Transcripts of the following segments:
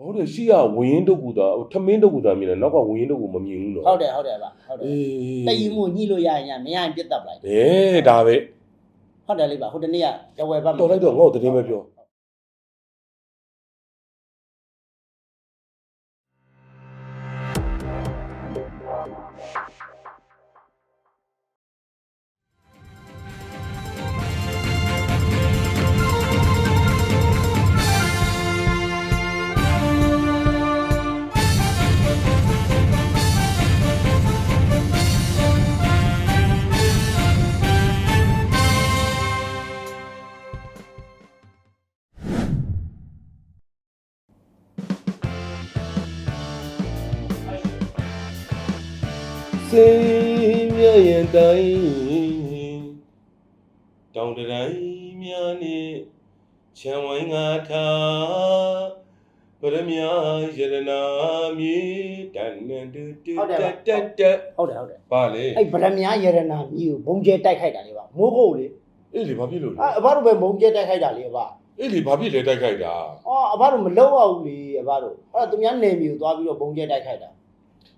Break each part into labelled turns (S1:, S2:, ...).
S1: ဟုတ်တယ်ရှိရဝင်းရင်တုတ်ကူတာထမင်းတုတ်ကူတာမြင်တယ်နောက်ကဝင်းရင်တုတ်ကူမမြင်ဘူးနော်
S2: ဟုတ်တယ်ဟုတ်တယ်ဗျဟုတ်တယ်
S1: အေး
S2: တည်မှုညှိလို့ရရင်ရမရရင်ပြတ်တက်ပလိုက်
S1: ဘဲဒါပဲ
S2: ဟုတ်တယ်လေဗျဟိုတနေ့ကတဝယ်ဘက်မှာ
S1: တော်လိုက်တော့ငါ့ကိုသတင်းပဲပြော စင်မြရင်တိုင်းတောင်တတိုင်းများနဲ့ချမ်းဝိုင်းငါထားပရမယယရနာမြေတန်နန်တူတူတက်တက်တက်
S2: ဟုတ်တယ်ဟုတ်တယ်
S1: ပါလေ
S2: အဲ့ဗရမ ्या ယရနာမြည်ကိုဘုံကျဲတိုက်ခိုက်တာလေဗျမိုးဖို့လေ
S1: အေးလေဘာဖြစ်လို့လဲ
S2: အအဘတို့ပဲဘုံကျဲတိုက်ခိုက်တာလေအဘ
S1: အေးလေဘာဖြစ်လဲတိုက်ခိုက်တာ
S2: အော်အဘတို့မလောက်အောင်လေအဘတို့အဲ့ဒါသူများနေမျိုးသွားပြီးတော့ဘုံကျဲတိုက်ခိုက်တာ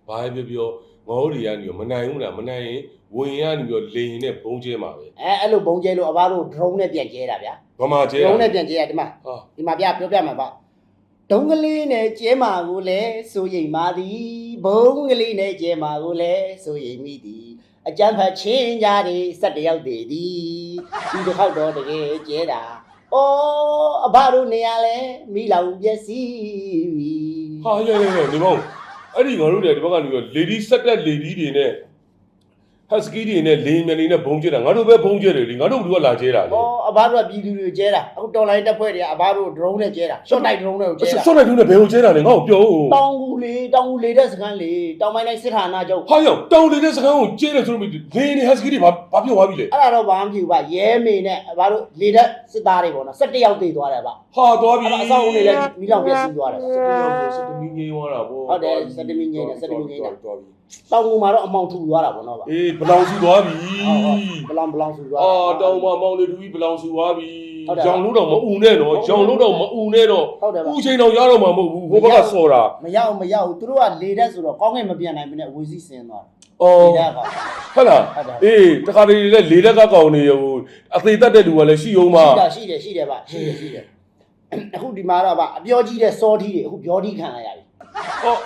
S1: ဘာပဲပြောပြောငေါတွေကနေမနိုင်ဘူးလားမနိုင်ရင်ဝင်ရနေပြီးလေရင်နဲ့ဘုံကျဲမှာပဲ
S2: အဲအဲ့လိုဘုံကျဲလို့အဘတို့ drone နဲ့ပြန်ကျဲတာဗျာ
S1: ဘာမှကျဲ
S2: drone နဲ့ပြန်ကျဲတာဒီမှာ
S1: ဟာ
S2: ဒီမှာပြပြောပြမှာပါဒုံကလေးနဲ့ကျဲမာကိုလည်းစိုးရိမ်ပါသည်ဘုံကလေးနဲ့ကျဲမာကိုလည်းစိုးရိမ်မိသည်အကျန်းဖတ်ချင်းကြတယ်စက်တယောက်တည်သည်ဒီတစ်ခေါက်တော့တကယ်ကျဲတာအော်အဘတို့နေရလဲမိလောင်ပျက်စီးပြီ
S1: ဟာရဲရဲရဲဒီမောင် အဲ့ဒီငါတို့တွေဒီဘက်ကနေပြီး lady စက်တက် lady တွေနဲ့ husky တွေနဲ့လေမြန်တွေနဲ့ဘုံကျဲတာငါတို့ပဲဘုံကျဲတယ်လေငါတို့ဘယ်သူကလာကျဲတာလဲ
S2: အော်အဘတို့ကပြည်သူတွေကျဲတာအခုတော်လိုင်းတက်ဖွဲ့တွေကအဘတို့ drone နဲ့ကျဲတာ short night drone နဲ့ကိုကျဲတာ
S1: ဆော့လိုက်တူးနဲ့ဘယ်ကိုကျဲတာလဲငါ့ကိုပြောဦး
S2: တောင်ကူလေတောင်ကူလေတဲ့စကန်လေတောင်ပိုင်းတိုင်းစစ်ဌာနချုပ်
S1: ဟာရောက်တောင်လေတဲ့စကားကိုကျဲတယ်ဆိုလို့လေနေ husky တွေဘာဘာပြောသွားပြီလဲ
S2: အဲ့ဒါတော့ဘာမှမဖြစ်ဘူးဗျရဲမေနဲ့ဘာလို့လေတဲ့စစ်သားတွေပေါ့နော်17ယောက်တည်သွားတယ်ဗျ
S1: ဟာသွားပြီ
S2: အဲ့ဒါအဆောင်အုံတွေလည်းမိလောင်ပြည့်စည်သွားတယ်ဗျ
S1: စက်တရောက်ဆိုစက်တမီငိမ့်သွားတာဗော
S2: ဟုတ်တယ်စက်တမီငိမ့်တယ်စက်တမီငိမ့်တာ
S1: သွားပြီ
S2: တောင်ကူမှာတော့အမောင်ထူသွားတာပေါ့နော်ဗျ
S1: အေးဘလောင်စုသွားပြီ
S2: ဘလောင်ဘလောင်ဆူသွား
S1: အာတောင်မမောင်လေးတူကြီးဘလောင်စုသွားပြီ
S2: ဟုတ်တယ်
S1: ရောင်လို့တော့မအူနဲ့တော့ရောင်လို့တော့မအူနဲ့တော့
S2: ဟုတ်တယ်ဗျ
S1: ဥချိန်တော့ရတော့မှာမဟုတ်ဘူးဟိုဘက်ကစော်တာ
S2: မရအောင်မရအောင်သူတို့ကလေတဲ့ဆိုတော့ကောင်းကင်မပြန်နိုင်မနဲ့ဝေစီးစင်းသွား
S1: အော်
S2: တယ်လေတဲ့က
S1: ဟုတ်လား
S2: ဟုတ်တယ်
S1: အေးတခါတည်းလေလေတက်ကကောင်နေဟိုအသေးသက်တဲ့လူကလည်းရှိအောင်ပါ
S2: ရှိတာရှိတယ်ရှိတယ်ဗျရှိတယ်ရှိတယ်အခုဒီမှာတော့ဗျအပြောကြီးတဲ့စောထီးတွေအခုပြောထီးခံလိုက်ရပြီ
S1: ဟော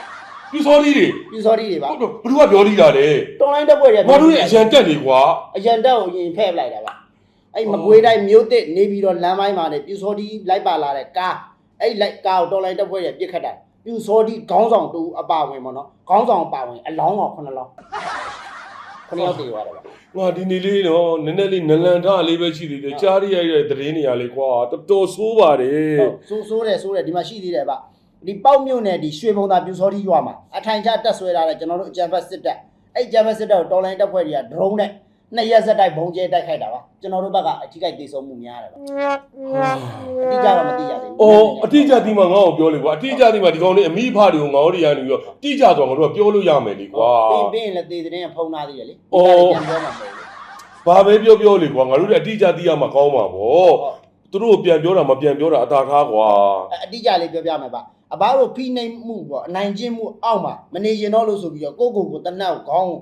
S1: ဒီစော်ဒီတွေ
S2: ပြစောထီးတွေဗျ
S1: ဟုတ်တော့ဘ누구ကပြောလိတာလဲ
S2: တော်လိုင်းတက်ပွဲတွေ
S1: ငါတို့ရဲ့အရန်တက်နေကွာ
S2: အရန်တက်ကိုရင်ဖဲ့ပလိုက်တာဗျအဲ့မကွေးတိုင်းမြို့တစ်နေပြီးတော့လမ်းပိုင်းမှာနေပြူစောထီးလိုက်ပါလာတဲ့ကားအဲ့လိုက်ကားကိုတော်လိုင်းတက်ပွဲတွေပြစ်ခတ်တာပြူစောထီးခေါင်းဆောင်တူအပါဝင်ပေါ့နော်ခေါင်းဆောင်အပါဝင်အလောင်းကောင်ခုနှစ်လောင်းခုနှစ်ယောက်တည်သွားတယ်ဗျ
S1: ငါဒီနေ့လေးတော့နည်းနည်းလေးနလန်ထားလေးပဲရှိသေးတယ်ကြားရရတဲ့သတင်းနေရာလေးကွာတော်တော်ဆိုးပါတယ်
S2: ဟုတ်ဆိုးဆိုးတယ်ဆိုးတယ်ဒီမှာရှိသေးတယ်ဗျ ဒီပေါက်မြုံနဲ့ဒီရွှေဘုံသာပြူစောထီးရွာမှာအထိုင်ချတက်ဆွဲထားတဲ့ကျွန်တော်တို့အကြံဖက်စစ်တပ်အဲ့အကြံဖက်စစ်တပ်ကိုတော်လိုင်းတက်ပွဲတွေက drone နဲ့နှစ်ရက်ဆက်တိုက်ဘုံကျဲတိုက်ခိုက်တာပါကျွန်တော်တို့ဘက်ကအထိကိတေဆုံးမှုများတယ်ဗျအတိအကျတော့မသိရသေးဘူး
S1: အော်အတိအကျဒီမှာငါ့ကိုပြောလေကွာအတိအကျဒီမှာဒီကောင်လေးအမိဖတွေကိုငါတို့တွေကနေပြီးတော့တိကျသွားငါတို့ကပြောလို့ရမယ်လေကွာ
S2: ပြီးပြီးရင်လည်းတေတဲ့ရင်ဖုံးထားသေးတယ်လေ
S1: အော်
S2: ပြန်ပြောမှာမဟုတ်ဘူး
S1: ဘာပဲပြောပြောလေကွာငါတို့တွေအတိအကျသိရမှာကောင်းပါဗောသူတို့ကိုပြန်ပြောတာမပြန်ပြောတာအသာထားကွာ
S2: အဲ့အတိအကျလေးပြောပြမယ်ဗျ အဘတို့ဖိနှိပ်မှုပေါ့အနိုင်ကျင့်မှုအောက်မှာမနေရင်တော့လို့ဆိုပြီးတော့ကိုယ့်ကိုယ်ကိုတနက်ကိုခေါင်း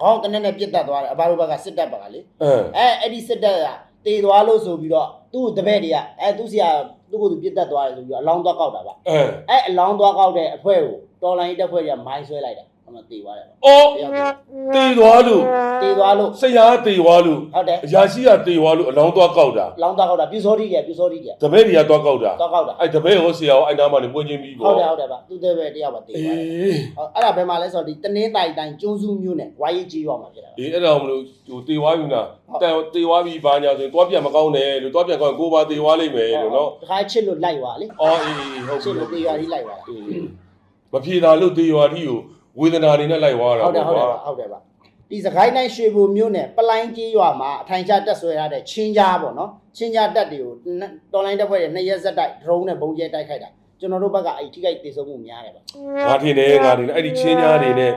S2: ခေါင်းတနက်နဲ့ပြစ်တက်သွားတယ်အဘတို့ဘက်ကစစ်တပ်ဘက်ကလေ
S1: အင်း
S2: အဲအဲ့ဒီစစ်တပ်ကတေသွားလို့ဆိုပြီးတော့သူ့တပည့်တွေကအဲသူ့ဆရာသူ့ကိုယ်သူပြစ်တက်သွားတယ်ဆိုပြီးတော့အလောင်းသွားကောက်တာဗျ
S1: အင်း
S2: အဲအလောင်းသွားကောက်တဲ့အဖွဲ့ကိုတော်လိုင်းတက်ဖွဲ့တွေကမိုင်းဆွဲလိုက်တာ အမှတေသွားတယ်ဗျ
S1: အော်
S2: တယောက်တည်း
S1: တေသွားလို့
S2: တေသွားလို့
S1: ဆရာတေသွားလို့
S2: ဟုတ်တယ်
S1: အရာရှိကတေသွားလို့အလောင်းသွားကောက်တာ
S2: လောင်းသွားကောက်တာပြူစောတိကပြူစောတိက
S1: တပည့်တွေကသွားကောက်တာ
S2: သွားကောက်တာ
S1: အဲ့တပည့်ရောဆရာရောအဲ့နားမှာနေပွင့်ချင်းပြီး
S2: ဟု
S1: ပေါ့
S2: တ်တယ်ဟုတ်တယ်ဗျသူ့တဲ့ပဲတယောက်ပါတေ
S1: အေ
S2: သွားတယ်းဟုတ်အဲ့ဒါဘယ်မှာလဲဆိုတော့ဒီတနင်းတိုင်တိုင်ကျွန်းစုမျိုးနဲ့ဝိုင်းရေးကြီးရွာမှာဖြစ်တာဗျ
S1: အေးအဲ့ဒါမလို့ဟိုတေသွားပြီလားတန်တေသွားပြီဘာညာဆိုရင်သွားပြန်မကောင်းနဲ့လို့သွားပြန်ကောင်းရင်ကိုပါတေသွားလိမ့်မယ်လို့နော်
S2: တခါချစ်လို့လိုက်သွားလေ
S1: အော်အေးဟုတ်
S2: ချစ်လို့တေရွာကြီးလိုက်သွားတာ
S1: အေးမဖြေတာလို့တေရွာကြီးကို ဝေဒနာတွေနဲ့လိုက်သွားတာ
S2: ဟုတ်တယ်ဟုတ်တယ်
S1: ကွာ
S2: ဟုတ်တယ်ဗျဒီစကိုင်းတိုင်းရွှေဘိုမျိုးနဲ့ပလိုင်းကြီးရွာမှာအထိုင်ချတက်ဆွဲရတဲ့ချင်းကြားပေါ့နော်ချင်းကြားတက်တွေကိုတော်လိုင်းတက်ဖွဲ့တွေနှစ်ရက်ဆက်တိုက် drone နဲ့ပုံကျဲတိုက်ခိုက်တာကျွန်တော်တို့ဘက်ကအဲ့ထိခိုက်တေဆုံးမှုများတယ်ဗျ
S1: ငါထင်တယ်ငါထင်တယ်အဲ့ဒီချင်းညာတွေနဲ့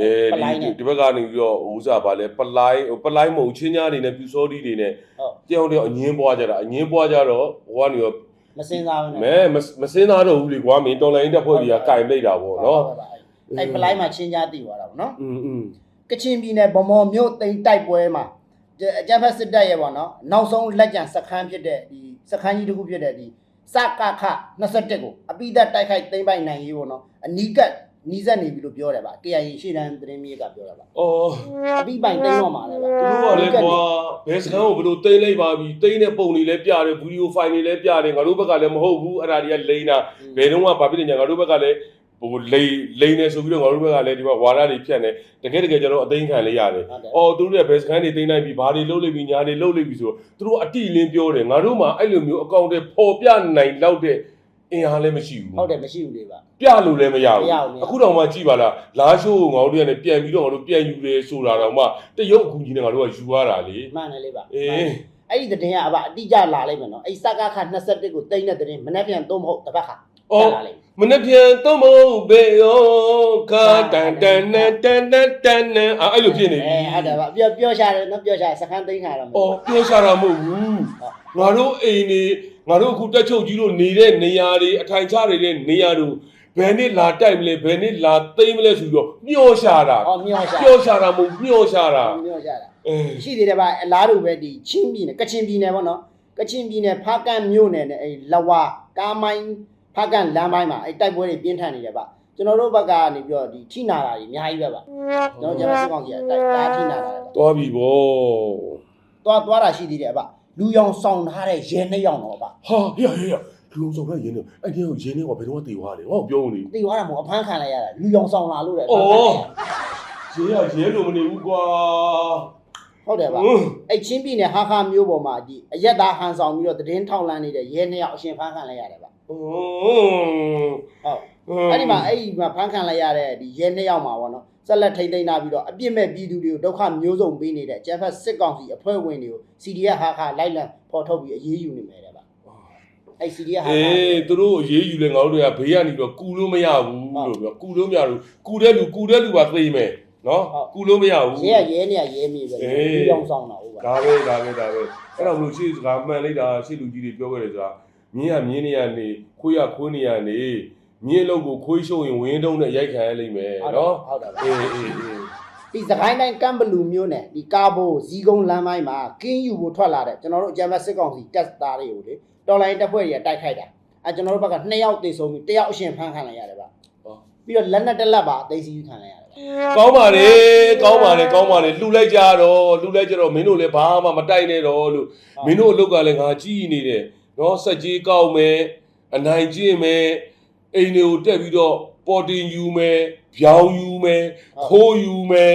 S1: အဲ
S2: ပလိုင်းနဲ့
S1: ဒီဒီဘက်ကနေပြီးတော့ဟိုဥစားပါလဲပလိုင်းဟိုပလိုင်းမဟုတ်ချင်းညာတွေနဲ့ပြူစောဒီတွေနဲ့
S2: ဟုတ်
S1: တယောက်တယောက်အငင်းပွားကြတာအငင်းပွားကြတော့ဟိုကနေရော
S2: မစင်စားဘူး
S1: မဲမမစင်းသားတော့ဘူးလေကွာမင်းတော်လိုင်းတက်ဖွဲ့ကြီးကကင်လိုက်တာပေါ့နော်
S2: အဲ့ပလိုက်မှာချင်းကြသိသွားတာပေါ့နော်
S1: อืม
S2: ကချင်ပြည်နယ်ဗမော်မြို့တိမ်တိုက်ပွဲမှာအကြမ်းဖက်စစ်တပ်ရဲ့ပေါ့နော်နောက်ဆုံးလက်ကျန်စခန်းဖြစ်တဲ့ဒီစခန်းကြီးတစ်ခုဖြစ်တဲ့ဒီစကခ21ကိုအပိသက်တိုက်ခိုက်သိမ်းပိုက်နိုင်ရေးပေါ့နော်အနီးကပ်နီးစပ်နေပြီလို့ပြောတယ်ဗျ KIA ရှေ့တန်းသတင်းမြေကပြောတာဗျ။
S1: အော်
S2: အပိပိုင်တိမ်းတော့မှာလေဗျ။
S1: သူတို့ကလည်းကွာဘယ်စကန်ကိုဘယ်လိုတိမ်းလိုက်ပါပြီ။တိမ်းတဲ့ပုံတွေလည်းပြတယ်ဗီဒီယိုဖိုင်တွေလည်းပြတယ်ငါတို့ဘက်ကလည်းမဟုတ်ဘူး။အဲ့ဒါတွေကလိမ့်တာ။ဘယ်တော့မှဘာဖြစ်လဲညာငါတို့ဘက်ကလည်း ဟိုလိမ့်လိမ့်နေဆိုပြီးတော့ငါတို့ဘက်ကလည်းဒီမှာဝါဒတွေဖြတ်နေတကယ်တကယ်ကျွန်တော်အသိခံလေးရတယ်
S2: ဟုတ်တယ်
S1: အော်သူတို့လည်းဘယ်စကန်းတွေတိမ့်နိုင်ပြီဘာတွေလုပ်လိုက်ပြီညာတွေလုပ်လိုက်ပြီဆိုတော့သူတို့အတိလင်းပြောတယ်ငါတို့မှအဲ့လိုမျိုးအကောင့်တွေပေါ်ပြနိုင်လောက်တဲ့အင်အားလည်းမရှိဘူး
S2: ဟုတ်တယ်မရှိဘူးလေဗျ
S1: ပြလို့လည်းမရ
S2: မရဘူး
S1: ဘူးအခုတော့မှကြည့်ပါလားလာရှိုးကိုငါတို့တွေကလည်းပြန်ပြီးတော့ငါတို့ပြန်ယူတယ်ဆိုတာတော့မှတရုတ်အကူကြီးနဲ့ငါတို့ကယူရတာလေ
S2: မှန်တယ်လေဗျ
S1: အေး
S2: အဲ့ဒီသတင်းကအဘအတိအကျလာလိုက်မယ်နော်အဲ့စကခ21ကိုတိမ်းတဲ့သတင်းမနေ့ပြန်သုံးမဟုတ်တစ်ပတ်ခါ
S1: အော်
S2: လာလိုက်
S1: မနေ့ပြန်တော့မဟုတ်ဘေယောခါတန်တန်နဲ့တန်တန်တန်နဲ့အာအဲ့လိုဖြစ်နေပြီ
S2: အဲဟုတ်တယ်ဗျပြောပြောရှာတယ်နော်ပြောရှာစခန်းသိမ်းခါတော့
S1: အော်ပြောရှာတာမဟုတ်ဘူးငါတို့အိမ်နေငါတို့အခုတက်ချုပ်ကြီးတို့နေတဲ့နေရာတွေအထိုင်ချနေတဲ့နေရာတို့ဘယ်နှစ်လာတိုက်မလဲဘယ်နှစ်လာသိမ့်မလဲဆိုတော့မျောရှာတာ
S2: အော်မျောရှာ
S1: ပြောရှာတာမဟုတ်မျောရှာတာ
S2: မျောရှာတာ
S1: အင်း
S2: ရှိသေးတယ်ဗျအလားတူပဲဒီချင်းပြည်နယ်ကချင်ပြည်နယ်ပေါ့နော်ကချင်ပြည်နယ်ဖားကန့်မြို့နယ်နဲ့အဲလဝကားမိုင်း ဖားကန့်လမ်းပိုင်းမှာအဲတိုက်ပွဲတွေပြင်းထန်နေတယ်ဗျကျွန်တော်တို့ဘက်ကနေပြီးတော့ဒီထိနာတာကြီးအများကြီးပဲဗျကျွန်တော်ကျွန်တော်စစ်ကောင်ကြီးအတိုက်ဒါထိနာတာတယ်ဗျ
S1: သွားပြီဗော
S2: သွားသွားတာရှိသေးတယ်ဗျလူရောင်ဆောင်ထားတဲ့ရဲနှစ်ယောက်တော့ဗျ
S1: ဟာရရရလူလုံးဆောင်ရရင်းနေအဲ့ဒီကိုရင်းနေကဘယ်တော့တည်သွားလဲဟောပြောနေ
S2: တိသွားတာမဟုတ်အဖမ်းခံလိုက်ရတာလူရောင်ဆောင်လာလို့တဲ့
S1: အော်ရဲရရဲလို့မနေဘူးကွာ
S2: ဟုတ်တယ်ဗျ
S1: ဟွန်း
S2: အဲ့ချင်းပြည်နယ်ဟာခါမျိုးပေါ်မှာဒီအရက်သားဟန်ဆောင်ပြီးတော့သတင်းထောက်လန်းနေတဲ့ရဲနှစ်ယောက်အရှင်ဖမ်းခံလိုက်ရတယ်ဗျ
S1: ဟွန်း
S2: ဟုတ်အဲ့ဒီမှာအဲ့ဒီမှာဖမ်းခံလိုက်ရတဲ့ဒီရဲနှစ်ယောက်မှာပေါ့နော်ဆက်လက်ထိမ့်သိမ်းလာပြီးတော့အပြစ်မဲ့ပြည်သူတွေကိုဒုက္ခမျိုးစုံပေးနေတဲ့ကျန်းဖက်စစ်ကောင်စီအဖွဲ့ဝင်တွေကို CDF ဟာခါလိုက်လံဖော်ထုတ်ပြီးအရေးယူနေမယ်တဲ့ဗျအဲ့ CDF ဟာ
S1: အေ
S2: ခါး
S1: သူတို့အေးယူလဲငါတို့တွေကဘေးကနေပြီးတော့ကူလို့မရဘူးလို့ပြောကူလို့မရဘူးကူတဲ့လူကူတဲ့လူပါသိမယ်နော်ကူလို့မရဘူး
S2: ရဲကရဲနေရရဲမြေပဲ
S1: အေး
S2: လူရောင်ဆောင်တာဟုတ်ပါ
S1: ဒါပဲဒါပဲဒါပဲအဲ့တော့မလို့ရှေ့စကားမှန်လိုက်တာရှေ့လူကြီးတွေပြောခဲ့တယ်ဆိုတာ မြင်းကမြင်းနေရနေခွေးရခွေးနေရနေမြင်းအလုပ်ကိုခွေးရှုံရင်ဝင်းတုံးနဲ့ရိုက်ခံရလိမ့်မယ်
S2: ဟုတ်တယ်
S1: နော်
S2: ဟုတ်တယ်ဗျ
S1: အေးအေးအေး
S2: ဒီစကိုင်းတိုင်းကမ်ဘလူမျိုးနဲ့ဒီကာဘိုဇီကုန်းလမ်းပိုင်းမှာကင်းယူဖို့ထွက်လာတဲ့ကျွန်တော်တို့အကြမ်းဖက်စစ်ကောင်စီတပ်သားတွေကိုလေတော်လိုင်းတပ်ဖွဲ့တွေကတိုက်ခိုက်တာအဲကျွန်တော်တို့ဘက်က2ယောက်သေဆုံးပြီး1ယောက်အရှင်ဖမ်းခံလိုက်ရတယ်ဗျပြီးတော့လက်နက်တစ်လက်ပါအသိသိခံလိုက်ရတယ်ဗျ
S1: ကောင်းပါလေကောင်းပါလေကောင်းပါလေလှူလိုက်ကြတော့လှူလိုက်ကြတော့မင်းတို့လည်းဘာမှမတိုက်နဲ့တော့လို့မင်းတို့အလုပ်ကလည်းငါကြည်နေတယ် နော်စက်ကြီးကောက်မယ်အနိုင်ကျင့်မယ်အိမ်တွေကိုတက်ပြီးတော့ပေါ်တင်ယူမယ်ဗျောင်းယူမယ်ခိုးယူမယ်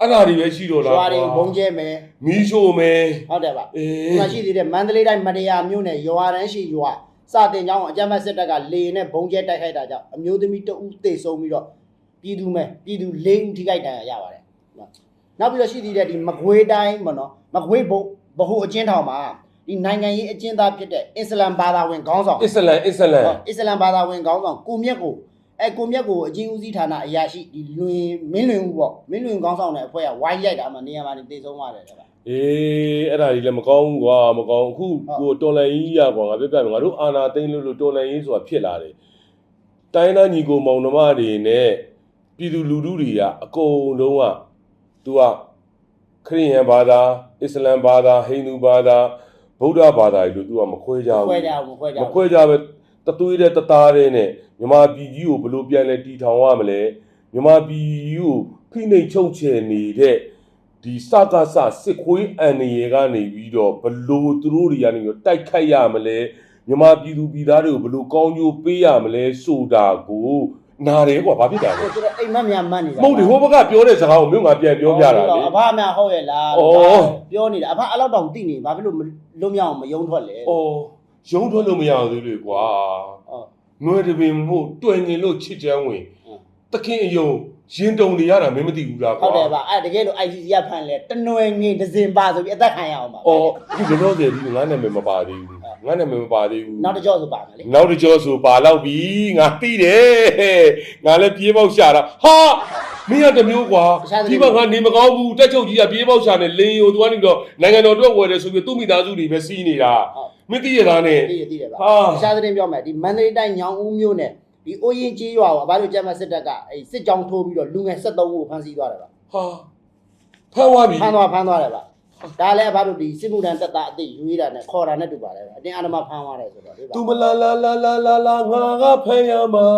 S1: အဲ့ဒါတွေပဲရှိတော့လား
S2: ရွာတွေကိုဘုံကျဲမယ်
S1: မီးရှို့မယ်
S2: ဟုတ်တယ်ဗျ
S1: အေ
S2: ဒီးမှာရှိသေးတယ်မန္တလေးတိုင်းမတရားမြို့နယ်ရွာတန်းရှိရွာစတင်ကြောင်းအကြမ်းဖက်စစ်တပ်ကလေနဲ့ဘုံကျဲတိုက်ခိုက်တာကြောင့်အမျိုးသမီးတဦးသေဆုံးပြီးတော့ပြည်သူမဲ့ပြည်သူ၄ဦးထိခိုက်ဒဏ်ရာရပါတယ်နောက်ပြီးတော့ရှိသေးတယ်ဒီမကွေးတိုင်းပေါ့နော်မကွေးဘုဗဟုအချင်းထောင်မှာ ဒီနိုင်ငံရေးအကျဉ်းသားဖြစ်တဲ့အစ္စလမ်ဘာသာဝင်ခေါင်းဆောင်
S1: အစ္စလမ်အစ္စလမ်
S2: ဟုတ်အစ္စလမ်ဘာသာဝင်ခေါင်းဆောင်ကိုမြတ်ကိုအဲကိုမြတ်ကိုအချင်းဦးစီးဌာနအရာရှိဒီလွင်မင်းလွင်ဦးပေါ့မင်းလွင်ခေါင်းဆောင်တဲ့အဖွဲ့ကဝိုင်းရိုက်တာမှနေရာမှာနေသေဆုံးသွားတယ်တဲ့ဗျ
S1: အေးအဲ့ဒါကြီးလည်းမကောင်းဘူးကွာမကောင်းဘူးအခုကိုတော်လန်ကြီးရကွာငါပြပြမယ်ငါတို့အာနာသိမ့်လို့လို့တော်လန်ကြီးဆိုတာဖြစ်လာတယ်တိုင်းသားညီကိုမောင်နှမတွေနဲ့ပြည်သူလူထုတွေကအကုန်လုံးက तू ကခရစ်ယာန်ဘာသာအစ္စလမ်ဘာသာဟိန္ဒူဘာသာ ဗုဒ္ဓဘာသာတွေလို့ तू ကမခွဲကြဘူး
S2: ခွဲကြအောင်မခွဲကြ
S1: မ
S2: ဘူး
S1: ခွဲကြပဲတသွေးတဲ့တသားတဲ့နဲ့မြမပြည်ကြီးကိုဘယ်လိုပြန်လဲတီထောင်ရမလဲမြမပြည်ကြီးကိုဖိနှိပ်ချုပ်ချယ်နေတဲ့ဒီစကားစစစ်ခွေးအန်နေရကနေပြီးတော့ဘယ်လိုသူတို့တွေကနေပြီးတော့တိုက်ခိုက်ရမလဲမြမပြည်သူပြည်သားတွေကိုဘယ်လိုကောင်းကျိုးပေးရမလဲဆိုတာကိုနားတယ်ကွာဘာဖြစ်တာလဲ
S2: ဟိုကျတော့အိမ်မက်များမှတ်နေတာ
S1: မဟုတ်တယ်ဟိုဘက်ကပြောတဲ့စကားကိုမြို့ငါပြန်ပြောပြတာလေ
S2: အဖအမဟုတ်ရဲ့လား
S1: ဩ
S2: ပြောနေတာအဖအဲ့လောက်တောင်သိနေဘာဖြစ်လို့မ လွတ်မြောက်အောင်မယုံထွက်လဲ။
S1: အော်ရုံးထွက်လို့မရသေးလေကွာ
S2: ဟုတ်။
S1: နွယ်တပင်မို့တွယ်ငင်လို့ချစ်ချမ်းဝင်
S2: ဟုတ်။
S1: တခင်အယုံရင်တုံနေရတာမင်းမသိဘူးလားကွာ
S2: ဟုတ်တယ်ဗျအဲ့တကယ်လို့ ICC ကဖန်လဲတနွယ်ငင်ဒဇင်ပါဆိုပြီးအသက်ခံရအောင်ပါ။
S1: အော်အခုလောလောဆယ်ဒီငါနာမည်မပါသေးဘူး
S2: ဟုတ်
S1: ငါနာမည်မပါသေးဘူး
S2: နောက်တစ်ကြော့ဆိုပါမယ်လေ
S1: နောက်တစ်ကြောဆိုပါတော့ပြီငါသိတယ်ငါလည်းပြေးပေါက်ရှာတာဟာ မင်းကတစ်မျိုးကွာဒီဘက်ကနေမကောင်းဘူးတက်ချုပ်ကြီးကပြေးပေါက်ရှာနေလင်းကိုသူကနေပြီးတော့နိုင်ငံတော်အတွက်ဝယ်တယ်ဆိုပြီးသူ့မိသားစုတွေပဲစီးနေတာ
S2: ဟုတ်
S1: မင်းသိရသားနဲ့
S2: သိရသိတယ်ပါ
S1: ဟာ
S2: တခြားသတင်းပြောမယ်ဒီမန္တလေးတိုင်းညောင်ဦးမြို့နယ်ဒီအိုးရင်ကြီးရွာကိုအဘတို့ကျမ်းမစစ်တပ်ကအဲစစ်ကြောင်းထိုးပြီးတော့လူငယ်73ဦးကိုဖမ်းဆီးသွားတယ်ပါ
S1: ဟာဖမ်းသွားပြီ
S2: ဖမ်းသွားဖမ်းသွားတယ်ပါဒါလည်းအဘတို့ဒီစစ်မှုထမ်းတပ်သားအသိယူရတာနဲ့ခေါ်တာနဲ့တူပါတယ်ဗျအတင်းအာဓမ္မဖမ်းသွားတယ်ဆိုတော့ဒီပါ
S1: သူမလာလာလာလာလာလာငါကဖမ်းရမှာ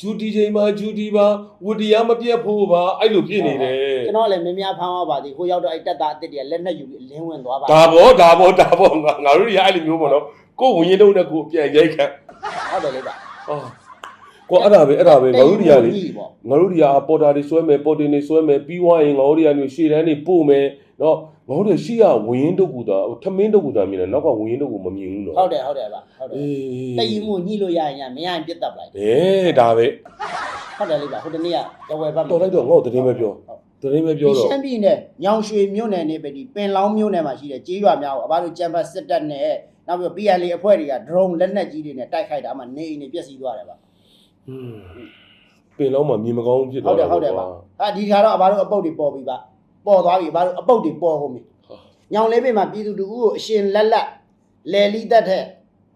S1: ဂျူတီချိန်မှာဂျူတီပါဝတ္တရားမပြတ်ဖို့ပါအဲ့လိုဖြစ်နေတယ်
S2: ကျွန်တော်လည်းမင်းများဖမ်းသွားပါသည်ကိုရောက်တော့အဲ့တပ်သားအသိတွေကလက်နဲ့ယူပြီးအလင်းဝင်သွားပါ
S1: ဒါဘောဒါဘောဒါဘောငါငါတို့တွေကအဲ့လိုမျိုးပေါ့နော်ကိုယ်ဝင်ရင်တော့နဲ့ကိုယ်ပြန်ရိုက်ခံ
S2: ဟုတ်တယ်လေပါ
S1: အာ ကိုအဲ့ဒါပဲအဲ့ဒါပဲငါတို့တွေကလေ
S2: ကြီးပေါ့
S1: ငါတို့တွေကပေါ်တာတွေဆွဲမယ်ပေါ်တင်တွေဆွဲမယ်ပြီးွားရင်ငါတို့တွေကနေရှေ့တန်းတွေပို့မယ်နော်ငါတို့တွေရှေ့ကဝင်ရင်တုတ်ကူတာထမင်းတုတ်ကူတာမြင်တယ်နောက်ကဝင်ရင်တုတ်ကူမမြင်ဘူးနော်
S2: ဟုတ်တယ်ဟုတ်တယ်ပါဟုတ်တယ်
S1: အေး
S2: တည်မှုညှိလို့ရရင်ရမရရင်ပြတ်တက်ပလိုက်
S1: အဲဒါပဲ
S2: ဟုတ်တယ်လေပါဟိုတနေ့ကရဝယ်ဘတ်
S1: တော်လိုက်တော့ငါ့ကိုသတင်းပဲပြောသတင်းပဲပြော
S2: ဒီ
S1: တော့
S2: ရှမ်းပြည်နယ်ညောင်ရွှေမြို့နယ်နေပဲဒီပင်လောင်းမြို့နယ်မှာရှိတဲ့ကြေးရွာများကိုအဘတို့ကျမ်းပတ်စစ်တပ်နဲ့နောက်ပြီး PLA အဖွဲ့တွေက drone လက်နက်ကြီးတွေနဲ့တိုက်ခိုက်တာအမှနေအိမ်တွေပျက်စီးသွားတယ်ပါ
S1: ဟွန်းပင်လုံးမှာမြင်မကောင်းဖြစ်
S2: ဟု
S1: သွား
S2: တ်တယ်ဟုတ်တယ်ပါအာဒီခါတော့အဘတို့အပုတ်တွေပေါ်ပြီပါပေါ်သွားပြီအဘတို့အပုတ်တွေပေါ်ကုန်ပြီညောင်လေးပင်မှာပြည်သူတူဦးကိုအရှင်လက်လက်လယ်လီတက်တဲ့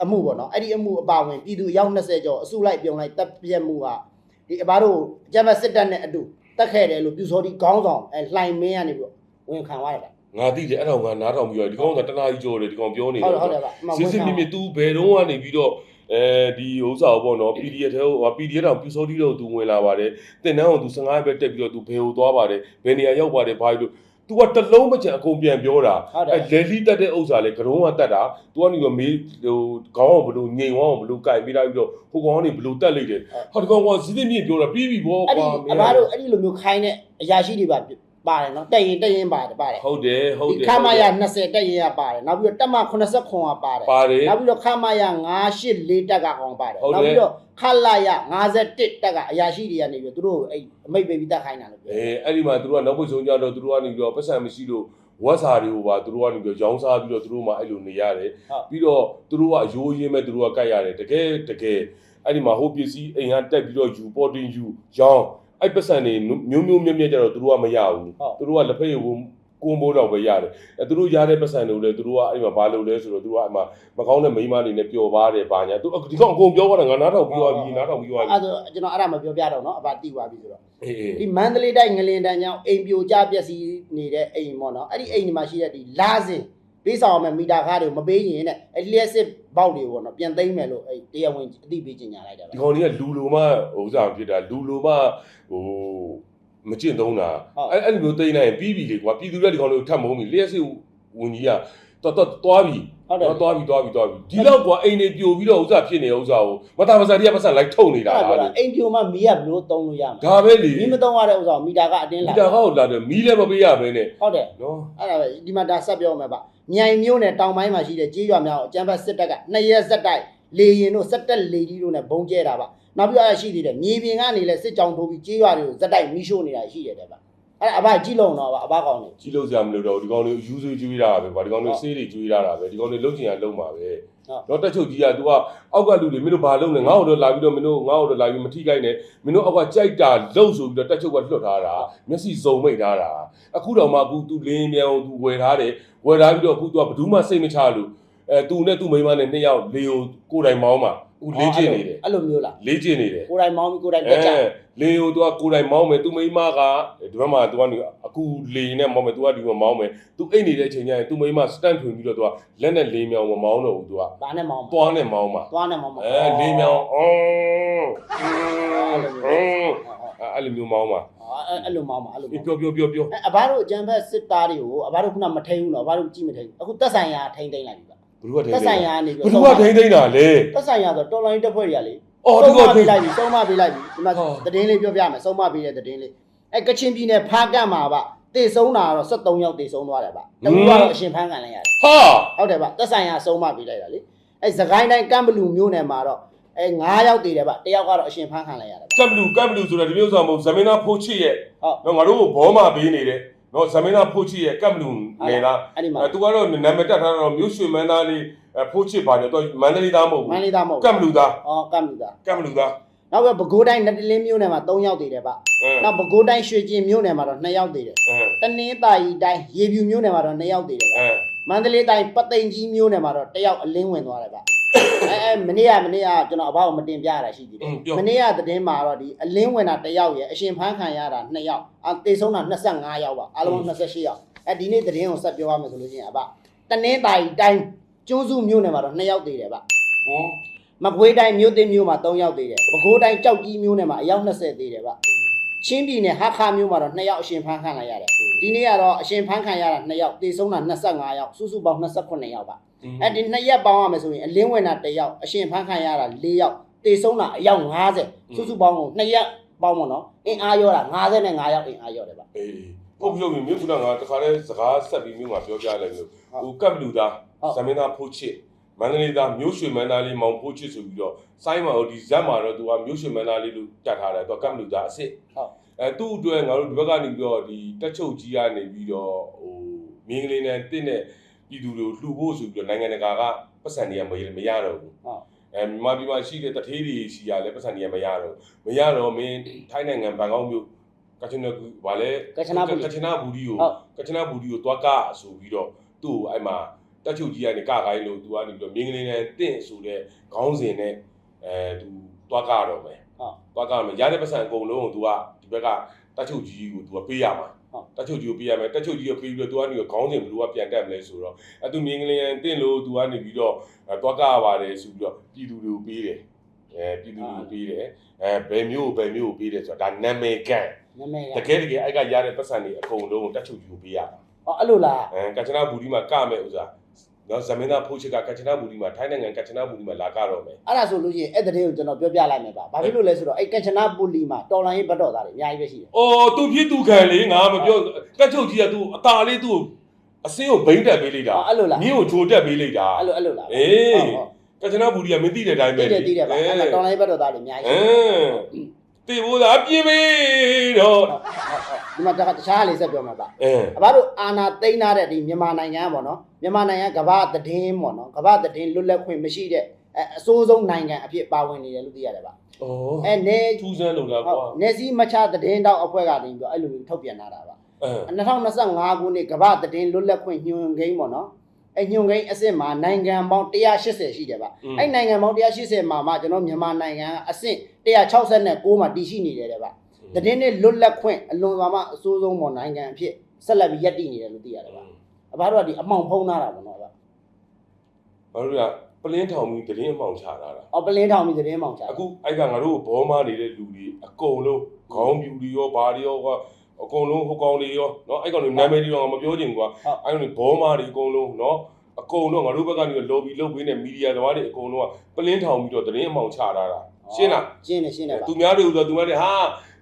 S2: အမှုပေါ့နော်အဲ့ဒီအမှုအပါဝင်ပြည်သူအယောက်20ကျော်အစုလိုက်ပြုံလိုက်တပ်ပြက်မှုဟာဒီအဘတို့ကျမ်းပတ်စစ်တပ်နဲ့အတူတက်ခဲ့တယ်လို့ပြူစောဒီခေါင်းဆောင်အဲလှိုင်မင်းကနေပြီးတော့ဝင်ခံသွားတယ်ဗျ
S1: ငါသိတယ်အဲ့တော့ငါနားထောင်ပြီးတော့ဒီကောင်ကတနာကြီးကြော်တယ်ဒီကောင်ပြောနေ
S2: ဟု
S1: တယ်
S2: တ်တယ်ဟုတ်တယ်ဗျအမှ
S1: စစ်စစ်မြင့်မြင့် तू ဘယ်တော့ကနေပြီးတော့ အဲဒီဥစ္စာဘောနော် PDF ထဲဟို PDF တောင်ပြူစောတိတော့သူဝင်လာပါတယ်တင်တန်းအောင်သူ15ပဲတက်ပြီးတော့သူဘယ်ဟိုသွားပါတယ်ဘယ်နေရာရောက်ပါတယ်ဘာလို့ तू ကတလုံးမချန်အကုန်ပြန်ပြောတာအဲလဲလီတက်တဲ့ဥစ္စာလေကရုံးကတက်တာ तू ကနေတော့မေးဟိုခေါင်းကဘလို့ငိန်ဝန်းကဘလို့ကြိုက်ပြီးလာပြီးတော့ဟိုကောင်ကနေဘလို့တက်လိုက်တယ်ဟာဒီကောင်ကစစ်စစ်မြင့်ပြောတာပြီးပြီဘောကွာ
S2: အဲ့ဒီအဘားတို့အဲ့ဒီလိုမျိုးခိုင်းတဲ့အရာရှိတွေပါ ပါတယ်နော်တက်ရင်တက်ရင်ပါတယ်ပါတယ်
S1: ဟုတ်တယ်ဟုတ်တယ်
S2: ဒီခမရ20တက်ရင်ကပါတယ်နောက်ပြီးတော့တက်မ89ကပါတယ်
S1: ပါတယ်
S2: နောက်ပြီးတော့ခမရ984တက်ကကောင်ပါတယ်
S1: ဟုတ်တယ်
S2: နောက်ပြီးတော့ခလာရ51တက်ကအရာရှိတွေကနေပြီးတော့သူတို့အဲ့အမိတ်ပေးပြီးတက်ခိုင်းတာလို့ပြော
S1: အဲအဲ့ဒီမှာသူတို့ကနောက်ပိတ်ဆုံးကြတော့သူတို့ကနေပြီးတော့ပတ်စံမရှိလို့ဝက်စာတွေကိုပါသူတို့ကနေပြီးတော့ရောင်းစားပြီးတော့သူတို့မှအဲ့လိုနေရတယ်
S2: ဟုတ်
S1: ပြီးတော့သူတို့ကအယိုးရင်းမဲ့သူတို့ကကြိုက်ရတယ်တကယ်တကယ်အဲ့ဒီမှာဟိုပစ္စည်းအိမ်ကတက်ပြီးတော့ယူပေါ်တင်ယူရောင်း အဲ့ပတ်စံတွေမျိုးမျိုးမြက်မြက်ကြတော့သူတို့ကမရဘူးသူတို့ကလက်ဖက်ရည်ကိုကိုမိုးတော့ပဲရတယ်အဲသူတို့ရတဲ့ပတ်စံတွေကိုလည်းသူတို့ကအဲ့ဒီမှာဘာလုပ်လဲဆိုတော့သူတို့ကအမှမကောင်းတဲ့မိန်းမတွေနဲ့ပျော်ပါတယ်ဘာညာသူဒီကောင်အကုန်ပြောသွားတာငါနားထောင်ပြီးသွားပြီနားထောင်ပြီးသွားပြီ
S2: အဲ့ဒါကျွန်တော်အဲ့ဒါမပြောပြတော့နော်အဘတိသွားပြီဆိုတော့
S1: အေးအေး
S2: ဒီမန္တလေးတိုင်းငလင်တန်းကြောင့်အိမ်ပြိုကျပျက်စီးနေတဲ့အိမ်ပေါ့နော်အဲ့ဒီအိမ်ဒီမှာရှိတဲ့ဒီလာစင် ပေးဆောင်မဲ့မီတာကားတွေကိုမပေးရင်တဲ့အဲ့လျှက်စစ်ဘောက်တွေပေါ့နော်ပြန်သိမ်းမယ်လို့အဲ့တရားဝင်အသိပေးချင်ညာလိုက်တာ
S1: ဒီ
S2: ပဲ
S1: ကောင်ကြီးကလူလိုမှဟိုဥစားဖြစ်တာလူလိုမှဟိုမကျင့်သုံးတာအဲ့အဲ့လိုမျိုးတိတ်နိုင်ပြီးပြီလေကွာပြည်သူတွေဒီကောင်လေးကိုထပ်မုံပြီလျှက်စစ်ဝင်ကြီးကတော့တော့သွားပြီ
S2: ဟုတ်တယ်
S1: တော့သွားပြီသွားပြီသွားပြီဒီတော့ကွာအိမ်နေပြိုပြီးတော့ဥစားဖြစ်နေဥစားကိုမတာမစားတွေကပတ်စံလိုက်ထုတ်နေတာ
S2: အဲ့ဒါ
S1: လား
S2: ပြောတာအိမ်ပြိုမှမီးရဘလို့သုံးလို့ရမှာ
S1: ဒါပဲလေ
S2: မီးမသုံးရတဲ့ဥစ္စာကိုမီတာကအတင်း
S1: ဒီ
S2: လာ
S1: တာဟောက်လာတယ်မီးလည်းမပေးရဘဲနဲ့
S2: ဟုတ်တယ်
S1: နော်
S2: အဲ့ဒါပဲဒီမှာဒါဆက်ပြောမယ်ဗျ မြိုင်မျိုးနဲ့တောင်ပိုင်းမှာရှိတဲ့ကြေးရွာများကိုအကြမ်းဖက်စစ်တပ်ကနှစ်ရက်ဆက်တိုက်လေရင်တို့စက်တက်လေကြီးတို့နဲ့ဘုံကျဲတာပါနောက်ပြီးတော့အဲ့ရှိသေးတယ်မြေပြင်ကနေလည်းစစ်ကြောင်ထိုးပြီးကြေးရွာတွေကိုဇက်တိုက်မီးရှို့နေတာရှိတယ်တဲ့ဗျ အဲ့ဒါအဘကြည့်လုံးတော့ဗျအဘကောင်းနေ
S1: ကြီးလို့စရာမလိုတော့ဘူးဒီကောင်လေးယူဆွေးကျွေးတာပဲကွာဒီကောင်လေးဆေးတွေကျွေးတာပဲဒီကောင်လေးလုံးချင်ရလုံးပါပဲ တော့တက်ချုပ်ကြီးက तू ကအောက်ကလူတွေမင်းတို့ဘာလုပ်လဲငါ့ကိုတော့လာပြီးတော့မင်းတို့ငါ့ကိုတော့လာပြီးမထိခိုက်နဲ့မင်းတို့အောက်ကကြိုက်တာလှုပ်ဆိုပြီးတော့တက်ချုပ်ကလွတ်ထားတာမျက်စိစုံမိတ်ထားတာအခုတော့မှအခု तू လင်းမြန်အောင် तू ဝယ်ထားတယ်ဝယ်ထားပြီးတော့အခု तू ကဘယ်သူမှစိတ်မချလို့အဲ तू နဲ့ तू မိန်းမနဲ့နှစ်ယောက်လေကိုကိုယ်တိုင်မောင်းမှာအခုလေးကျင်နေတယ်
S2: အဲ့လိုမျိုးလား
S1: လေးကျင်နေတယ်
S2: ကိုယ်တိုင်မောင်းပြီးကိုယ်တိုင်
S1: အဲ
S2: တက်ကြ
S1: လေကို तू ကကိုယ်တိုင်မောင်းမယ် तू မိန်းမကဒီဘက်မှာ तू ကနေအခုလေနဲ့မောင်းမယ် तू ကဒီဘက်မောင်းမယ် तू အိတ်နေတဲ့အချိန်ကျရင် तू မိန်းမ stand ထွင်ပြီးတော့ तू ကလက်နဲ့လေးမြောင်မမောင်းတော့ဘူး तू က
S2: ဘာနဲ့မောင်း
S1: သွားနဲ့မောင်းမှာ
S2: သွားနဲ့မောင်းမ
S1: အဲလေးမြောင်အော်အဲ့လိုမျိုးမောင်းပါ
S2: အဲ့အဲ့လိုမောင်းပါအဲ့လိုမောင်း
S1: ပြောပြောပြောပြော
S2: အဲ့အဘတို့အကြံဖက်စစ်သားတွေကိုအဘတို့ခုနမထိန်ဘူးနော်အဘတို့ကြည့်မထိန်ဘူးအခုတက်ဆိုင်ရာထိန်သိမ်းလိုက်ပြီဗျ
S1: ဘလူကထိ
S2: တက်
S1: န်း
S2: ဆိုင်
S1: သိမ်း
S2: ရာကနေပြီး
S1: ဘလူကထိန်းသိမ်းတာလေ
S2: တက်ဆိုင်ရာဆိုတော်လိုင်းတက်ဖွဲ့တွေကလေ
S1: အော်ဒီက
S2: ဆုံးမ
S1: ထိ
S2: ပေး
S1: န်း
S2: လိုက်ပြီဆုံးမပေးလိုက်ပြီဒီမှာ
S1: ဟော
S2: သတင်းလေးပြောပြမယ်ဆုံးမပေးတဲ့သတင်းလေးအဲကချင်ပြည်နယ်ဖားကန့်မှာဗျတေဆုံးတာကတော့73ယောက်တေဆုံးသွားတယ်ဗျတခုကတော့အရှင်ဖမ်းခံလိုက်ရတယ်
S1: ဟာ
S2: ဟုတ်တယ်ဗျတက်ဆိုင်ရာဆုံးမပေးလိုက်တာလေအဲသခိုင်းတိုင်းကမ်ဘလူမျိုးနယ်မှာတော့အဲ9ယောက်တေတယ်ဗျတယောက်ကတော့အရှင်ဖမ်းခံလိုက်ရတယ်ဗျ
S1: ကပ်ဘလူကပ်ဘလူဆိုတာဒီမျိုးဆိုမဟုတ်ဇမင်းသားဖိုးချစ်ရဲ့
S2: ဟုတ်
S1: နော်ငါတို့ဘောမာပေးနေတယ်နော်ဇမင်းသားဖိုးချစ်ရဲ့ကပ်ဘလူနေလား
S2: အဲ့ဒီမှာ
S1: အဲသူကတော့နာမည်တက်ထားတော့မြို့ရွှေမန်းသားလေး အဲဖိုးချစ်ပါတော့မန္တလေးသားမဟုတ်
S2: မန္တ
S1: ဘူး
S2: လေးသားမဟုတ်
S1: ကမ်ဘလူသား
S2: ဩကမ်လူသား
S1: ကမ်ဘလူသား
S2: နောက်ပဲပဲခူးတိုင်းနတလင်းမြို့နယ်မှာ3ယောက်သေးတယ်ဗျ
S1: အင်း
S2: နောက်ပဲခူးတိုင်းရွှေကျင်မြို့နယ်မှာတော့2ယောက်သေးတယ်
S1: အင်း
S2: တနင်္သာရီတိုင်းရေပြူမြို့နယ်မှာတော့2ယောက်သေးတယ်ဗျ
S1: အင်း
S2: မန္တလေးတိုင်းပသိမ်ကြီးမြို့နယ်မှာတော့1ယောက်အလင်းဝင်သွားတယ်ဗျအဲအဲမနေ့ကမနေ့ကကျွန်တော်အဘောက်မတင်ပြရတာရှိသေးတယ်မနေ့ကသတင်းမှာတော့ဒီအလင်းဝင်တာ1ယောက်ရယ်အရှင်ဖန်းခံရတာ2ယောက်အတေဆုံးတာ25ယောက်ပါအားလုံး28ယောက်အဲဒီနေ့သတင်းကိုဆက်ပြောရမယ်ဆိုလို့ရှိရင်အဘတနင်္သာရီတိုင်း ကျွန်းစုမြို့နယ်မှာတော့2ယောက်သေးတယ်ဗျ
S1: ဟော
S2: မကွေးတိုင်းမြို့သစ်မြို့မှာ3ယောက်သေးတယ်ပဲခူးတိုင်းကြောက်ကြီးမြို့နယ်မှာအယောက်20သေးတယ်ဗျချင်းပြည်နယ်ဟာခါမြို့မှာတော့2ယောက်အရှင်ဖန်းခံလိုက်ရတယ်ဒီနေ့ကတော့အရှင်ဖန်းခံရတာ2ယောက်တေဆုံးတာ25ယောက်စုစုပေါင်း28ယောက်ပါအဲ့ဒီ2ရက်ပေါင်းရမယ်ဆိုရင်အလင်းဝင်တာ1ယောက်အရှင်ဖန်းခံရတာ4ယောက်တေဆုံးတာအယောက်50စုစုပေါင်းကို2ရက်ပေါင်းပါတော့အင်အားရောတာ55ယောက်အင်အားရောတယ်ဗျ
S1: အေးဟုတ်ပြီဟုတ်ပြီမြို့ကငါတခါလဲစကားဆက်ပြီးမြို့မှာပြောပြလိုက်လို့ဟိုကပ်ဘလူသား
S2: ဟုတ်
S1: ဇမင်းသားဖိုးချစ်မန္တလေးသားမြို့ရွှေမန္တလေးမောင်ဖိုးချစ်ဆိုပြီးတော့စိုင်းမှာဟိုဒီဇက်မှာတော့သူကမြို့ရွှေမန္တလေးလို့တတ်ထားတယ်သူကကပ်ဘလူသားအစ်စ်
S2: ဟုတ်
S1: အဲသူ့အတွက်ငါတို့ဒီဘက်ကနေပြီးတော့ဒီတက်ချုပ်ကြီးကနေပြီးတော့ဟိုမင်းကလေးနဲ့တင့်တဲ့ပြည်သူတွေကိုလှူဖို့ဆိုပြီးတော့နိုင်ငံတကာကပတ်စံတွေကမရမရတော့ဘူး
S2: ဟုတ်
S1: အဲမြန်မာပြည်မှာရှိတဲ့တထေးတွေရှိရလဲပတ်စံတွေကမရတော့ဘူးမရတော့မင်းထိုင်းနိုင်ငံဘန်ကောက်မြို့ကချင်နယ်ဗာလဲ
S2: ကချနာဘူး
S1: ကချနာဘူးဒီကို
S2: ဟုတ်
S1: ကချနာဘူးဒီကိုသွားကဆိုပြီးတော့သူ့ကိုအဲ့မှာ တက်ချုပ်ကြီးကနေကခိုင်းလို့သူကနေပြီးတော့မင်းကလေးနဲ့တင့်ဆိုတဲ့ခေါင်းစဉ်နဲ့အဲသူသွားကတော့မယ်
S2: ဟုတ်
S1: သွားကမယ်ရတဲ့ပတ်စံအကုန်လုံးကိုသူကဒီဘက်ကတက်ချုပ်ကြီးကိုသူကပေးရမှာ
S2: ဟုတ်
S1: တက်ချုပ်ကြီးကိုပေးရမယ်တက်ချုပ်ကြီးကိုပေးပြီးတော့သူကနေခေါင်းစဉ်ဘယ်လိုကပြန်တက်မလဲဆိုတော့အဲသူမင်းကလေးနဲ့တင့်လို့သူကနေပြီးတော့အဲသွားကရပါတယ်ဆိုပြီးတော့ပြည်သူတွေကိုပေးတယ်အဲပြည်သူတွေကိုပေးတယ်အဲဘယ်မျိုးဘယ်မျိုးကိုပေးတယ်ဆိုတော့ဒါနာမည်ကန်
S2: နာမည်က
S1: တကယ်တကယ်အဲ့ကရတဲ့ပတ်စံတွေအကုန်လုံးကိုတက်ချုပ်ယူပေးရတာ
S2: ဟောအဲ့လိုလား
S1: အဲကချနာဘူဒီမှာကမဲ့ဥစား နော်ဇမင်းသားဖိုးချစ်ကကချနာဘူဒီမှာထိုင်းနိုင်ငံကချနာဘူဒီမှာလာကတော့မယ်
S2: အဲ့ဒါဆိုလို့ရှိရင်အဲ့တဲ့ကိုကျွန်တော်ပြောပြလိုက်မယ်ပါဘာဖြစ်လို့လဲဆိုတော့အဲ့ကချနာပူလီမှာတော်လိုင်းရေးဘတ်တော်သားတွေအများကြီးပဲရှိတယ်။
S1: အော်သူဖြစ်သူခံလေငါမပြောတက်ချုပ်ကြီးကသူအตาလေးသူအစင်းကိုဘိန်းတက်ပေးလိုက်တာ
S2: ဟောအဲ့လိုလား
S1: မြင်းကိုဂျိုတက်ပေးလိုက်တာ
S2: အဲ့လိုအဲ့လိုလား
S1: အေး
S2: ဟုတ်
S1: ကချနာဘူဒီကမင်းသိတဲ့အတိုင်းပဲ
S2: သိတယ်သိတယ်ပါအဲ့မှာတော်လိုင်းရေးဘတ်တော်သားတွေအများ
S1: အ
S2: ကြီးရှိတယ်
S1: င်း တေဘိုးသာပြင်းပေးတော့
S2: ဒီမှာတခါတခြားလေးဆက်ပြောမှာပါ
S1: အင်း
S2: အဘတို့အာနာသိမ်းထားတဲ့ဒီမြန်မာနိုင်ငံပေါ့နော်မြန်မာနိုင်ငံကကမ္ဘာသတင်းပေါ့နော်ကမ္ဘာသတင်းလွတ်လပ်ခွင့်မရှိတဲ့အဲအစိုးဆုံးနိုင်ငံအဖြစ်ပါဝင်နေတယ်လို့သိရတယ်ဗျ
S1: အော်
S2: အဲနေ
S1: ထူးဆန်းလို့လား
S2: ဟု
S1: ကွာ
S2: တ်နေစီမချသတင်းတောက်အဖွဲ့ကနေပြီးတော့အဲ့လိုမျိုးထုတ်ပြန်လာတာပါ
S1: အင်း
S2: 2025ခုနှစ်ကမ္ဘာသတင်းလွတ်လပ်ခွင့်ညွှန်ကိန်းပေါ့နော် အဲညွှန်ကိန်းအစစ်မှာနိုင်ငံပေါင်း180ရှိတယ်ဗျအဲ့နိုင်ငံပေါင်း180မှာမှကျွန်တော်မြန်မာနိုင်ငံကအဆင့်169မှာတည်ရှိနေတယ်တဲ့ဗျသတင်းနဲ့လွတ်လပ်ခွင့်အလွန်ပါမှအဆိုးဆုံးပေါ့နိုင်ငံအဖြစ်ဆက်လက်ပြီးရပ်တည်နေတယ်လို့သိရတယ်ဗျအဘတို့ကဒီအမောင်ဖုံးထားတာပေါ့နော်ဗျ
S1: ဘာလို့လဲပလင်းထောင်ပြီးတရင်အမှောင်ချတာလား
S2: အော်ပလင်းထောင်ပြီးသတင်းမောင်ချ
S1: အခုအဲ့ကငါတို့ဘောမနေတဲ့လူတွေအကုန်လုံးခေါင်းပြူတွေရောဘာတွေရောက အကုန်လုံးဟိုကောင်တွေရောနော်အဲ့ကောင်တွေနာမည်တွေတော့မပြောချင်ဘူးကွာအဲ့ကောင်တွေဘောမာတွေအကုန်လုံးနော်အကုန်လုံးငါတို့ဘက်ကနေတော့ lobby လုပ်ပေးနေမီဒီယာသမားတွေအကုန်လုံးကပလင်းထောင်ပြီးတော့တရင်အမောင်ချတာတာရှင်းလား
S2: ရှင်းတယ်ရှင်းတယ်ပါ
S1: သူများတွေဟိုတော့သူများတွေဟာ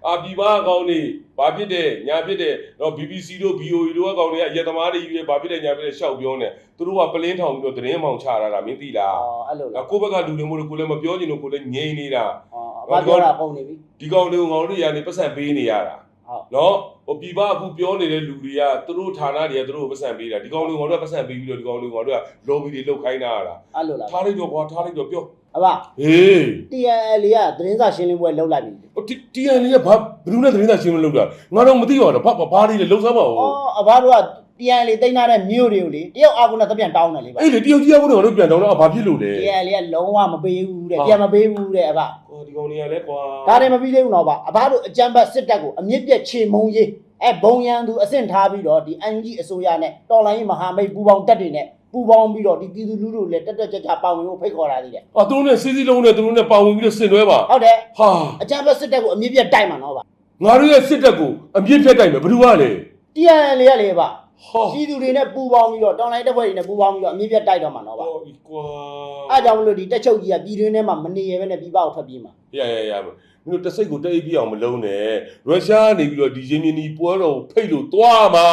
S1: အာပြည်ပါအကောင်တွေဘာဖြစ်တယ်ညာဖြစ်တယ်တော့ BBC တို့ BOE တို့အကောင်တွေကရသမားတွေယူတယ်ဘာဖြစ်တယ်ညာဖြစ်တယ်ရှောက်ပြောနေသူတို့ကပလင်းထောင်ပြီးတော့တရင်အမောင်ချတာတာမင်းသိလား
S2: အော်အဲ့လိုလား
S1: ကိုယ့်ဘက်ကလူတွေမို့လို့ကိုလည်းမပြောချင်လို့ကိုလည်းငြိမ်နေတာ
S2: အော်ဘာပြောတာပုံနေပြီ
S1: ဒီကောင်တွေကိုငေါတို့ရနေပတ်ဆက်ပေးနေရတာ
S2: ဟုတ်
S1: နော်ဟိုပြပအခုပြောနေတဲ့လူတွေကသူတို့ဌာနတွေကသူတို့ကိုပတ်စံပေးတာဒီကောင်တွေကိုငေါတို့ကပတ်စံပေးပြီးတော့ဒီကောင်တွေကိုငေါတို့က lobby တွေလုပ်ခိုင်းတာရတာ
S2: အဲ့လိုလား
S1: ထားလိုက်တော့ကွာထားလိုက်တော့ပြော
S2: အဘ
S1: ဟေး
S2: TNL ကသတင်းစာရှင်းလင်းပွဲလုပ်လိုက်ပြီ
S1: ဟိုတီအန်လေးကဘာဘယ်သူနဲ့သတင်းစာရှင်းမလုပ်တာငါတော့မသိပါတော့ဘာဘာလေးလဲလှုပ်ရှားပါဦး
S2: အော်အဘတို့က TNL တိန်းထားတဲ့မြို့တွေကိုလေတယောက်အာကုနဲ့တပြန်တောင်းတယ်လေဗျ
S1: အဲ့လေတယောက်ကြီးကဘုရားတို့ပြန်တောင်းတော့ဘာဖြစ်လို့လဲ
S2: TNL ကလုံးဝမပေးဘူးတဲ့
S1: ဟုတ်
S2: ပြန်မပေးဘူးတဲ့အဘ
S1: ဟောဒီကောင်တွေကလည်းကွာ
S2: ဒါတွေမပြီးသေးဘူးတော့ဗျအဘတို့အကြံဘတ်စစ်တပ်ကိုအမြင့်ပြတ်ချေမုံရေးအဲဘုံရန်သူအဆင့်ထားပြီးတော့ဒီ NG အစိုးရနဲ့တော်လိုင်းရေးမဟာမိတ်ပူပေါင်းတပ်တွေနဲ့ပူပေါင်းပြီးတော့ဒီပြည်သူလူထုလည်းတက်တက်ကြွကြွပါဝင်ဖို့ဖိတ်ခေါ်တာသေးတယ်
S1: အော်သူတို့နဲ့စီးစီးလုံးနဲ့သူတို့နဲ့ပါဝင်ပြီးတော့ဆင်နွှဲပါ
S2: ဟုတ်တယ်
S1: ဟာ
S2: အကြံဘတ်စစ်တပ်ကိုအမြင့်ပြတ်တိုက်မှာနော်ဗျ
S1: ငါတို့ရဲ့စစ်တပ်ကိုအပြစ်ဖြတ်တိုက်မယ်ဘယ်သူကလဲ
S2: TNL ကလေဗျ
S1: ဟာ
S2: ပြည်သူတွေနဲ့ပူပေါင်းပြီးတော့တော်လိုင်းတပ်ဖွဲ့တွေနဲ့ပူပေါင်းပြီးတော့အမြင့်ပြတ်တိုက်တော့မှာနော်ဗျ
S1: ဟောဒီကွာ
S2: အဲကြောင့်မလို့ဒီတက်ချုပ်ကြီးကပြည်တွင်းထဲမှာမနေရဘဲနဲ့ပြည်ပကိုထွက်ပြေးမှာ
S1: ရရရမင်းတို့တစိတ်ကိုတိတ်ပြအောင်မလုံးနဲ့ရုရှားကနေပြီးတော့ဒီရင်းမြင်းဒီပွဲတော်ကိုဖိတ်လို့သွားမှာ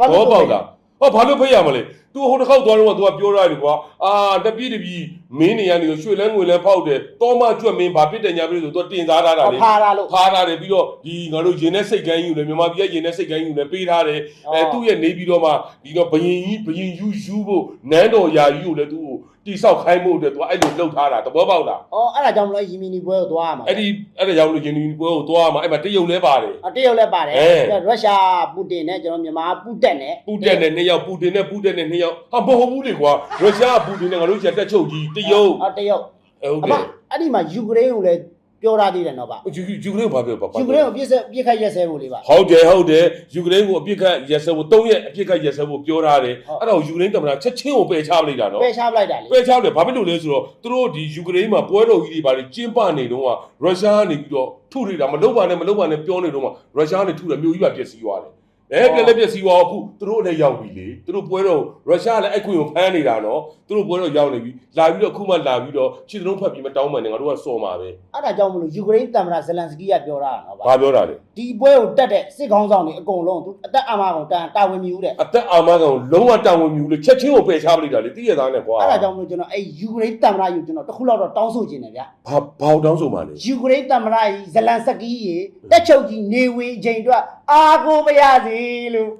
S2: ဘာလို့
S1: ဘောပေါက်တာဟောဘာလို့ဖိတ်ရမလဲ तू ဟိုတစ်ခေါက်သွားတော့ तू ကပြောရတယ်ကွာအာတပြည့်တပြည့် မင်းနေရနေကိုရွှေလဲငွေလဲဖောက်တယ်တောမကျွတ်မင်းဘာဖြစ်တယ်ညာဖြစ်လို့သူတင်စားထားတာလေ
S2: ဖာတာလို့
S1: ဖားထားတယ်ပြီးတော့ဒီငါတို့ရင်နဲ့စိတ်ကန်းယူလဲမြန်မာပြည်ကရင်နဲ့စိတ်ကန်းယူလဲပေးထားတယ်အဲသူ့ရဲ့နေပြီးတော့မှဒီတော့ဘယင်ကြီးဘယင်ယူယူဖို့နန်းတော်ယာကြီးကိုလည်းသူ့ကိုတိဆောက်ခိုင်းဖို့အတွက်သူအဲ့လိုလှုပ်ထားတာသဘောပေါက်လား
S2: အော်အဲ့ဒါကြောင့်မလို့ရီမီနီပွဲကိုသွားရမှာ
S1: အဲ့ဒီအဲ့ဒါကြောင့်လို့ရင်ဒီပွဲကိုသွားမှာအဲ့မှာတရုတ်လဲပါတယ်
S2: အတရုတ်လည်းပါတယ်
S1: အဲ
S2: ရုရှားပူတင်နဲ့ကျွန်တော်မြန်မာပူတက်နဲ့
S1: ပူတက်နဲ့နှစ်ယောက်ပူတင်နဲ့ပူတက်နဲ့နှစ်ယောက်ဟာမဟုတ်ဘူးလေကွာရုရှားကပူတင်နဲ့ငါတို့ချက်တက်ချုပ်ကြီးတရုတ်
S2: အော်တရုတ်
S1: ဟုတ်
S2: အ
S1: တ
S2: မ
S1: ယ်
S2: အဲ့ဒီမှာယူကရိန်းကိုလည်းပြောထားသေးတယ်နော်ဗျ
S1: ယူယူကရိန်းကိုဘာပြောပါ
S2: ယူကရိန်းကိုပြစ်ဆက်ပြစ်ခတ်ရက်စဲဖို့လေးပါ
S1: ဟုတ်တယ်ဟုတ်တယ်ယူကရိန်းကိုအပြစ်ခတ်ရက်စဲဖို့၃ရက်အပြစ်ခတ်ရက်စဲဖို့ပြောထားတယ်
S2: ဟုတ်
S1: အဲ့တော့ယူကရိန်းတမန်ချက်ချင်းကိုပယ်ချပလိုက်တာနော်
S2: ပယ်ရှားပလိုက်တာလေ
S1: ပယ်ချတယ်ဘာဖြစ်လို့လဲဆိုတော့သူတို့ဒီယူကရိန်းမှာပွဲတော်ကြီးတွေဘာတွေကျင်းပနေတော့ကရုရှားကနေပြီးတော့ထုထိတာမလုပ်ပါနဲ့မလုပ်ပါနဲ့ပြောနေတော့ကရုရှားကနေထုတယ်မြို့ကြီးပါပျက်စီးသွားတယ် အဲပြက်လက်ပျက်စီးသွားအခုသူတို့လည်းရောက်ပြီလေသူတို့ပွဲတော်ရုရှားလည်းအဲ့ခွင့်ကိုဖမ်းနေတာနော်သူတို့ပွဲတော်ရောက်နေပြီလာပြီးတော့အခုမှလာပြီးတော့ခြေတုံးဖတ်ပြီးမတောင်းမှန်နဲ့ငါတို့ကစော်မှာပဲ
S2: အဲ့ဒါကြောင့်မလို့ယူကရိန်းသမ္မတဇလန်စကီကပြောတာနော်ဗျ
S1: ဘာပြောတာလဲ
S2: ဒီပွဲကိုတက်တဲ့စစ်ကောင်းဆောင်တွေအကုန်လုံးသူအသက်အမကောင်တန်တာဝန်မြူတဲ့အ
S1: သက်အာမကောင်လုံးဝတာဝန်မြူလို့ချက်ချင်းကိုပယ်ချပလိုက်တာလေတိရသားနဲ့ကွာ
S2: အဲ့ဒါကြောင့်မလို့ကျွန်တော်အဲ့ယူကရိန်းသမ္မတယူကျွန်တော်တစ်ခုလောက်တော့တောင်းဆိုခြင်းတယ်ဗျာ
S1: ဘာဘာကိုတောင်းဆိုမှလဲ
S2: ယူကရိန်းသမ္မတကြီးဇလန်စကီရေတက်ချုပ်ကြီးနေဝင်ချိန်အတွက်အာကိုမရစေလို့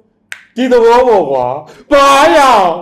S1: ဒီသဘောပေါ့ကွာဘာရအောင်